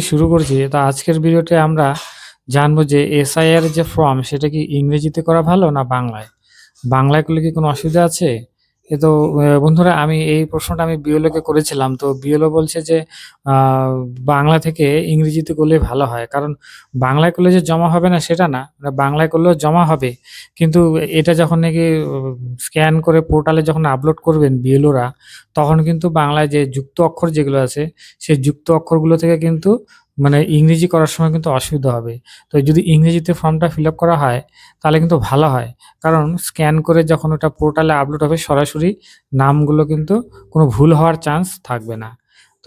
শুরু করছি তো আজকের ভিডিওতে আমরা জানব যে এসআইআর যে ফর্ম সেটা কি ইংরেজিতে করা ভালো না বাংলায়? বাংলায় করলে কি কোনো অসুবিধা আছে? তো বন্ধুরা, আমি এই প্রশ্নটা আমি বিএলওকে করেছিলাম। তো বিএলও বলছে যে বাংলা থেকে ইংরেজিতে করলে ভালো হয়। কারণ বাংলায় করলে যে জমা হবে না, সেটা না। মানে বাংলায় করলেও জমা হবে। কিন্তু এটা যখন নাকি স্ক্যান করে পোর্টালে যখন আপলোড করবেন বিএলওরা, তখন কিন্তু বাংলায় যে যুক্ত অক্ষর যেগুলো আছে, সেই যুক্ত অক্ষরগুলো থেকে কিন্তু মানে ইংরেজি করার সময় কিন্তু অসুবিধা হবে। তো যদি ইংরেজিতে ফর্মটা ফিল আপ করা হয়, তাহলে কিন্তু ভালো হয়। কারণ স্ক্যান করে যখন ওটা পোর্টালে আপলোড হবে, সরাসরি নামগুলো কিন্তু কোনো ভুল হওয়ার চান্স থাকবে না।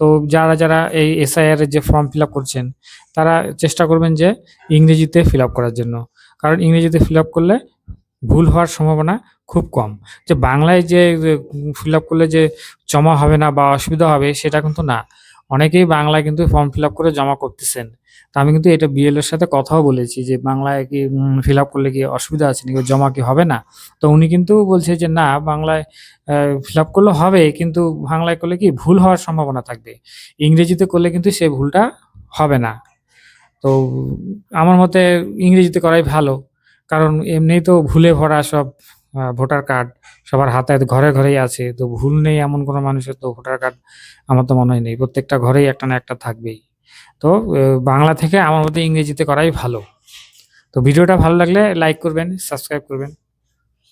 তো যারা যারা এই এসআইআর যে ফর্ম ফিল আপ করছেন, তারা চেষ্টা করবেন যে ইংরেজিতে ফিল আপ করার জন্য। কারণ ইংরেজিতে ফিল আপ করলে ভুল হওয়ার সম্ভাবনা খুব কম। যে বাংলায় যে ফিল আপ করলে যে জমা হবে না বা অসুবিধা হবে, সেটা কিন্তু না। অনেকেই বাংলায় কিন্তু ফর্ম ফিল করে জমা করতেছেন। তো আমি কিন্তু এটা বিএল এর সাথে কথাও বলেছি যে বাংলায় কি ফিল করলে কি অসুবিধা আছে নাকি? জমা কি হবে না? তো উনি কিন্তু বলছে যে না, বাংলায় ফিল করলে হবে, কিন্তু বাংলায় করলে কি ভুল হওয়ার সম্ভাবনা থাকবে। ইংরেজিতে করলে কিন্তু সে ভুলটা হবে না। তো আমার মতে ইংরেজিতে করাই ভালো, কারণ এমনিই তো ভুলে ভরা সব ভোটার কার্ড সবার হাতে ঘরে ঘরেই আছে। তো ভুল নেই এমন কোনো মানুষের, তো ভোটার কার্ড আমার তো মনে হয় নেই। প্রত্যেকটা ঘরেই একটা না একটা থাকবেই। তো বাংলা থেকে আমার মতে ইংরেজিতে করাই ভালো। তো ভিডিওটা ভালো লাগলে লাইক করবেন সাবস্ক্রাইব করবেন।